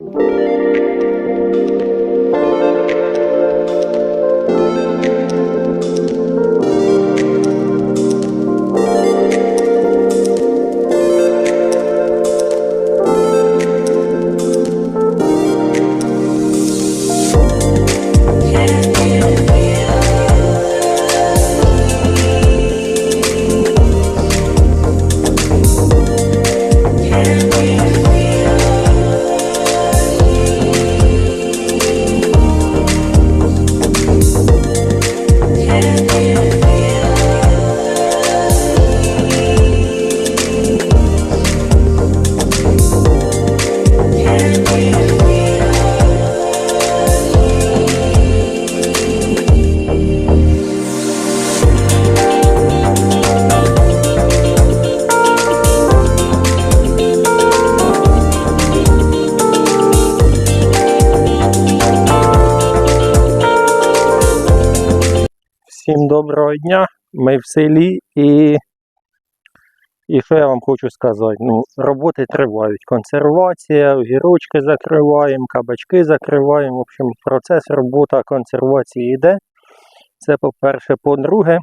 you. Всім доброго дня. Ми в селі і, і що я вам хочу сказати? Ну, роботи тривають. Консервація, огірочки закриваємо, кабачки закриваємо. В общем, процес робота консервації йде. Це по-перше. По-друге,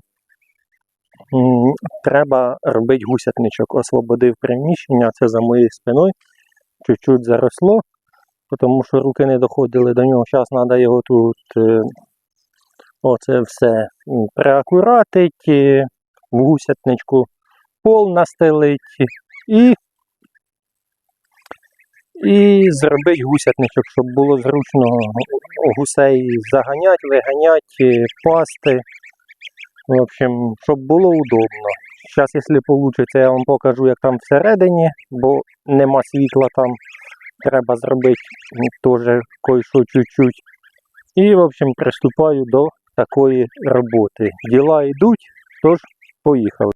треба робити гусятничок. Освободив приміщення, це за моєю спиною. Чуть-чуть заросло, тому що руки не доходили до нього. Зараз треба його тут. Е, Оце все приакуратить, е, в гусятничку пол настелить і, і зробить гусятничок, щоб було зручно гусей заганяти, виганяти, пасти. В общем, щоб було удобно. Зараз, якщо вийде, я вам покажу, як там всередині, бо нема світла там. Треба зробити теж кое-що чуть-чуть. І, в общем, приступаю до такої роботи. Діла йдуть, тож поїхали.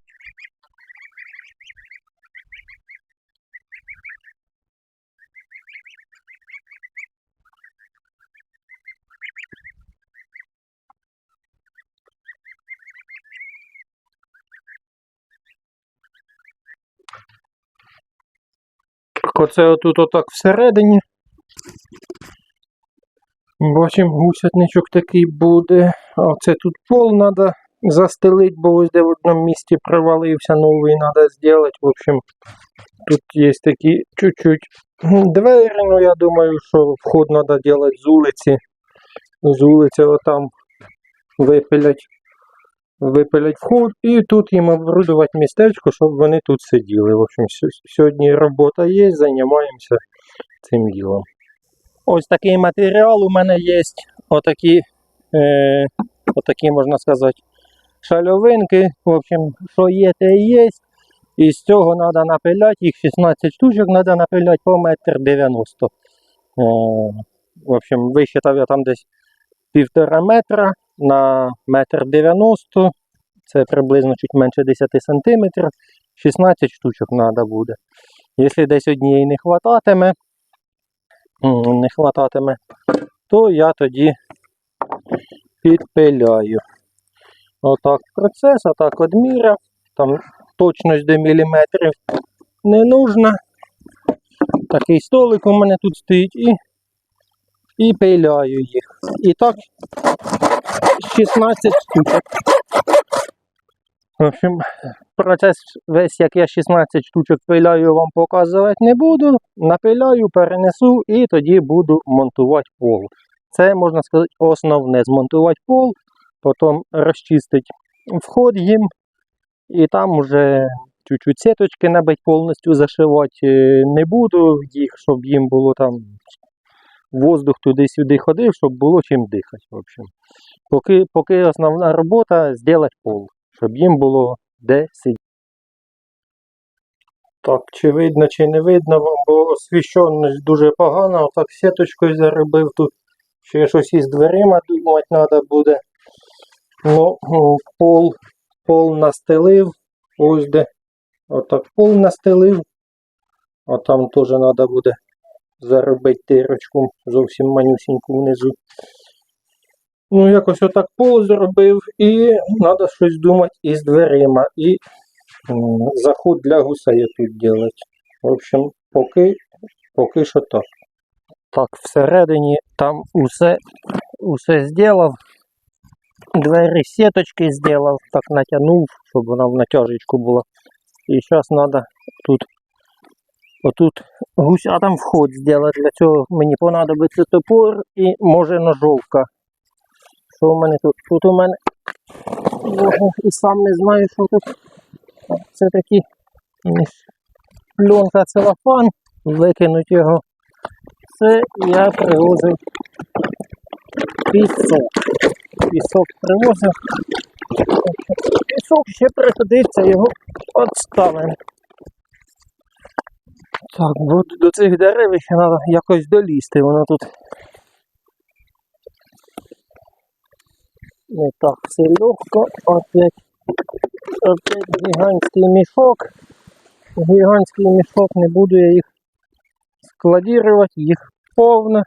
Оце отут отак всередині. Бачимо, гусятничок такий буде. А це тут пол треба застелити, бо ось де в одному місці провалився, новий треба зробити. В общем, тут є такі чуть-чуть двері, ну я думаю, що вход треба робити з вулиці. З вулиці отам випилять, випилять вход і тут їм оборудувати містечко, щоб вони тут сиділи. В общем, сьогодні робота є, займаємося цим ділом. Ось такий матеріал у мене є. Отакі, е, отакі можна сказати, шальовинки. В общем, що є, те і є. І з цього треба напиляти, їх 16 штучок треба напиляти по метр 90. Е, в общем, висчитав я там десь півтора метра на метр 90. Це приблизно чуть менше 10 сантиметрів. 16 штучок треба буде. Якщо десь однієї не м, не хвататиме, то я тоді підпиляю. Отак процес, отак одміряв. Там точність до міліметрів не нужна. Такий столик у мене тут стоїть і, і пиляю їх. І так 16 штучок. В общем, процес весь, як я 16 штучок пиляю, вам показувати не буду. Напиляю, перенесу і тоді буду монтувати пол. Це можна сказати основне. Змонтувати пол, потім розчистити вход їм, і там вже чуть-чуть сіточки набить повністю зашивати е, не буду їх, щоб їм було там воздух туди-сюди ходив, щоб було чим дихати. В общем. Поки, поки основна робота зробити пол, щоб їм було де сидіти. Так, чи видно, чи не видно вам, бо освіщеність дуже погана. Отак сіточкою заробив тут. Ще щось із дверима думати треба буде. Ну, пол, пол настелив. Ось де. Отак пол настелив. А там теж треба буде заробити дирочку зовсім манюсіньку внизу. Ну, якось отак пол зробив, і треба щось думати із дверима. І м, заход для гусей тут робити. В общем, поки, поки що так. Так, всередині там усе, усе зробив. Двері сіточки зробив, так натягнув, щоб вона в натяжечку була. І зараз треба тут, отут гусятам вход зробити. Для цього мені понадобиться топор і може ножовка. Що у мене тут? Тут у мене Боже, і сам не знаю, що тут. Це такі пленка целофан, викинуть його. Це я привозив пісок. Пісок привозив. Пісок ще пригодиться, його відставимо. Так, бо до цих дерев ще треба якось долізти, воно тут не так все легко. Опять, опять гігантський мішок. Гігантський мішок, не буду я їх складувати, їх повно.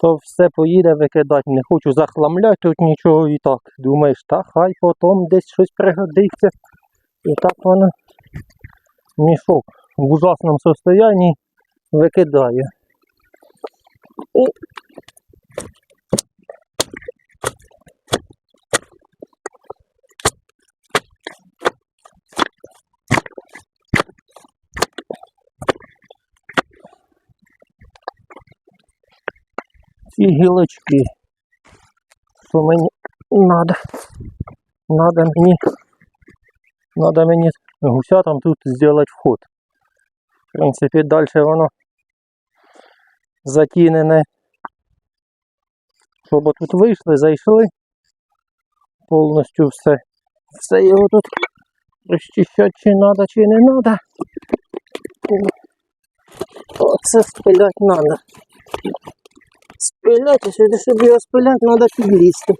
То все поїде викидати. Не хочу захламляти тут нічого і так. Думаєш, та хай потім десь щось пригодиться. І так воно мішок в ужасному состоянні викидає. Ці гілочки, що мені надо. Надо мені, надо мені гусятам тут зробити вход. В принципі, далі воно затінене. Щоб тут вийшли, зайшли. Повністю все. Все його тут розчищати чи треба, чи не треба. Оце спиляти треба. Спилять, а сюди, щоб його спиляти, треба підлізти.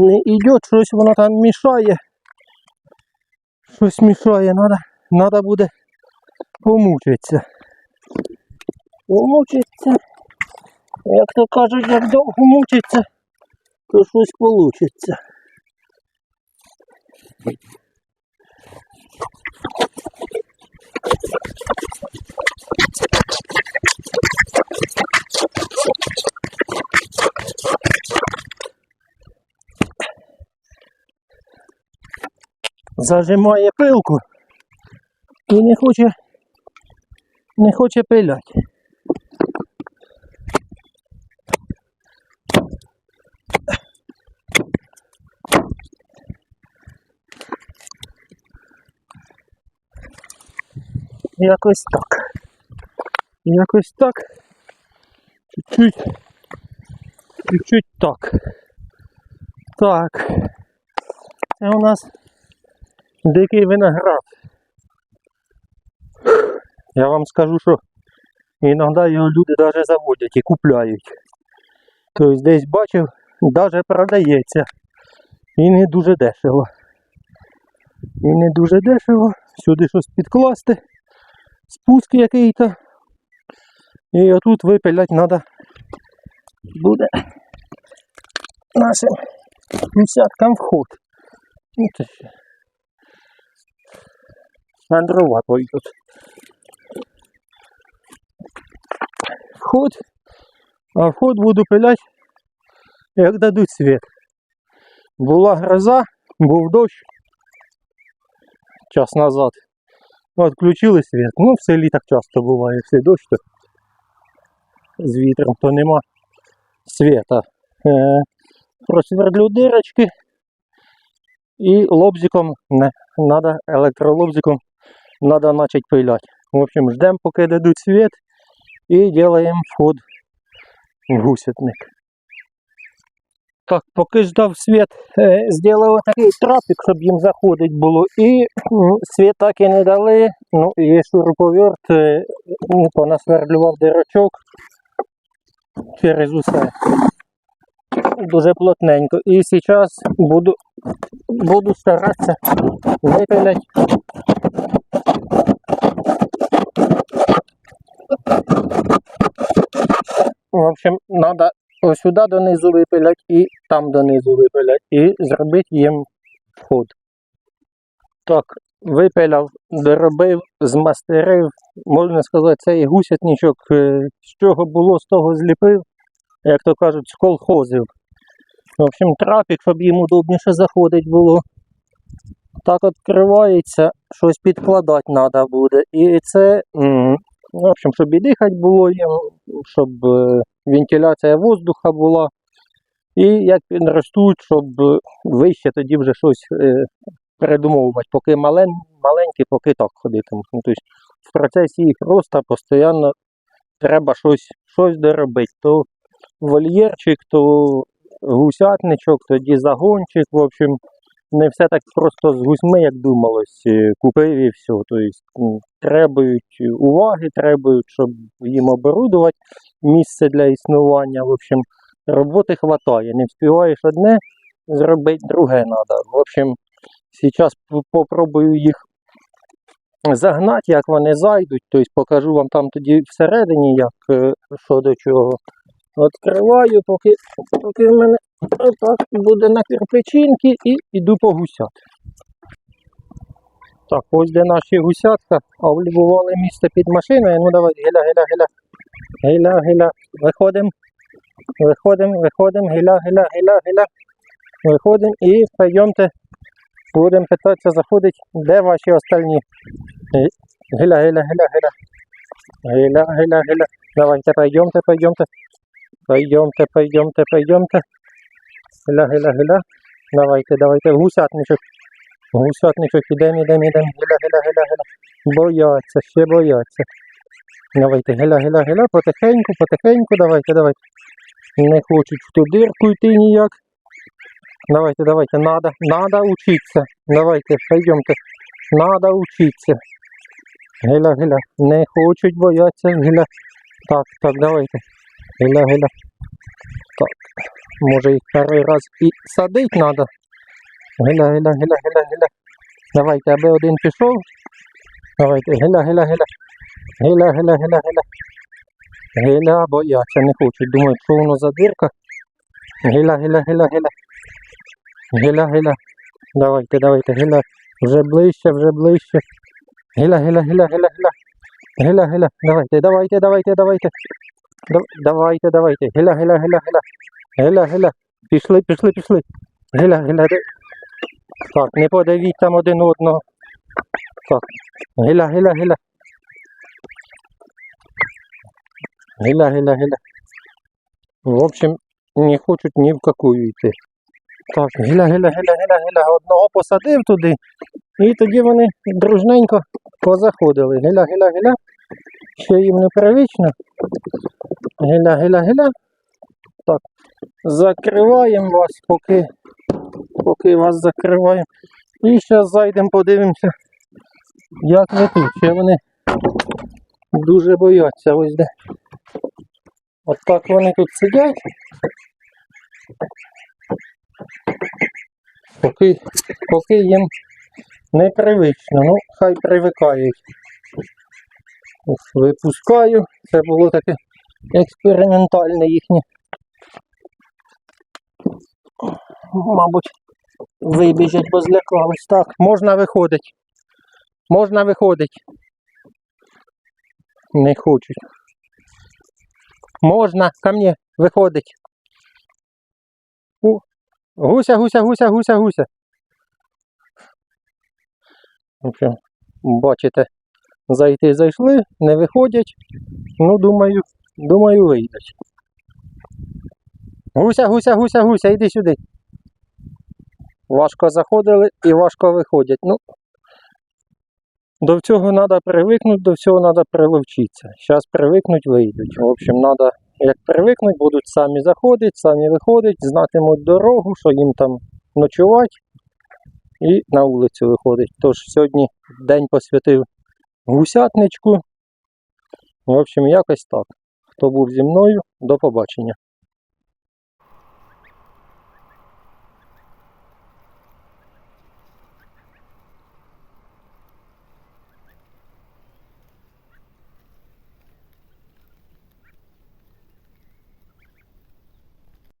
Не йде, щось воно там мішає. Щось мішає, надо, надо буде помучитися. Помучитися. Як то кажуть, як довго мучиться, то щось получиться. Зажимає пилку і не хоче не хоче пиляти. Якось так. Якось так. Чуть-чуть. Чуть-чуть так. Так. Це у нас дикий виноград. Я вам скажу, що іноді його люди навіть заводять і купляють. Тобто десь бачив, навіть продається. І не дуже дешево. І не дуже дешево. Сюди щось підкласти. Спуск який-то. І отут випиляти треба буде нашим десяткам вход. Ну, це ще. На дрова пойдуть. Вход. А вход буду пилять, як дадуть світ. Була гроза, був дощ час назад. Отключили світ. Ну, в селі так часто буває, все дощ то з вітром, то нема світа. Е, просвердлю дирочки і лобзиком, не, надо електролобзиком надо начать пилять. В общем, ждем, поки дадуть світ і делаем вход в гусятник. Так, поки ждав світ, зробили такий трапик, щоб їм заходить було. І світ так і не дали. Ну, є шуруповерт, е, ну, понасверлював дирочок через усе. Дуже плотненько. І зараз буду, буду старатися випиляти. В общем, треба ось сюди донизу випилять і там донизу випилять. І зробити їм вход. Так, випиляв, доробив, змастерив. Можна сказати, цей гусятничок, е, з чого було, з того зліпив, як то кажуть, з колхозів. В общем, трапик, щоб їм удобніше заходить було. Так відкривається, щось підкладати треба буде. І це, в общем, щоб і дихати було щоб е, вентиляція воздуха була. І як підростуть, щоб е, вище тоді вже щось е, передумовувати. Поки мален, маленькі, поки так ходитимуть. Ну, тобто в процесі їх росту постійно треба щось, щось доробити. То вольєрчик, то гусятничок, тоді загончик. В общем, не все так просто з гусьми, як думалось. Е, Купив і все. Тобто, требують уваги, требують, щоб їм оборудувати місце для існування. В общем, роботи хватає. Не встигаєш одне, зробити друге треба. В общем, зараз попробую їх загнати, як вони зайдуть. Тобто покажу вам там тоді всередині, як е, що до чого. Відкриваю, поки, поки в мене отак буде на кирпичинки і йду по гусят. Так, ось де наші гусятка, облюбували місце під машиною. Ну давай, геля, геля, геля. Геля, геля. Виходимо. Виходимо, виходимо, геля, геля, геля, геля. Виходимо і пойдемте. Будемо питатися заходити, де ваші остальні. Ге- Геля, геля, геля, геля. Геля, геля, геля. Давайте, пойдемте, пойдемте. Пойдемте, пойдемте, пойдемте. Геля, геля, геля. Давайте, давайте, гусятничок. Гусятничок, ідемо, ідемо, ідемо. Геля, геля, геля, геля. Бояться, ще бояться. Давайте, геля, геля, геля, потихеньку, потихеньку, давайте, давайте. Не хочуть в ту дирку йти ніяк. Давайте, давайте, надо, надо учиться. Давайте, пойдемте. Надо учиться. Геля, геля. Не хочуть бояться, геля. Так, так, давайте. Геля, геля. Так. Може їх перший раз і садить треба. Геля, геля, геля, геля, геля. Давайте, аби один пішов. Давайте, геля, геля, геля. Геля, геля, геля, геля. Геля, бояться, не хочуть. Думають, що воно за дирка. Геля, геля, геля, геля. Геля, геля. Давайте, давайте, геля. Вже ближче, вже ближче. Геля, геля, геля, геля, геля. Геля, геля. Давайте, давайте, давайте, давайте. Дав- Давайте, давайте. Геля, геля, геля, геля. Геля, геля. Пішли, пішли, пішли. Геля, геля. Так, не подавіть там один одного. Так. Геля, геля, геля. Геля, геля, геля. В общем, не хочуть ні в какую йти. Так, геля, геля, геля, геля, геля. Одного посадив туди. І тоді вони дружненько позаходили. Геля, геля, геля. Ще їм непривично. Геля, геля, геля. Так. Закриваємо вас, поки, поки вас закриваємо. І зараз зайдемо, подивимося, як ви тут. Ще вони дуже бояться ось де. От так вони тут сидять. Поки, поки їм непривично, ну хай привикають. Випускаю. Це було таке експериментальне їхнє. Мабуть, вибіжать, бо злякались. Так, можна виходить. Можна виходить. Не хочуть. Можна, ко мне, виходить. У, гуся, гуся, гуся, гуся, гуся. Бачите, зайти зайшли, не виходять. Ну, думаю, думаю, вийдуть. Гуся, гуся, гуся, гуся, іди сюди. Важко заходили і важко виходять. Ну, до цього треба привикнути, до всього треба приловчитися. Зараз привикнуть, вийдуть. В общем, треба як привикнуть, будуть самі заходити, самі виходять, знатимуть дорогу, що їм там ночувати і на вулицю виходить. Тож сьогодні день посвятив гусятничку. В общем, якось так. Хто був зі мною, до побачення.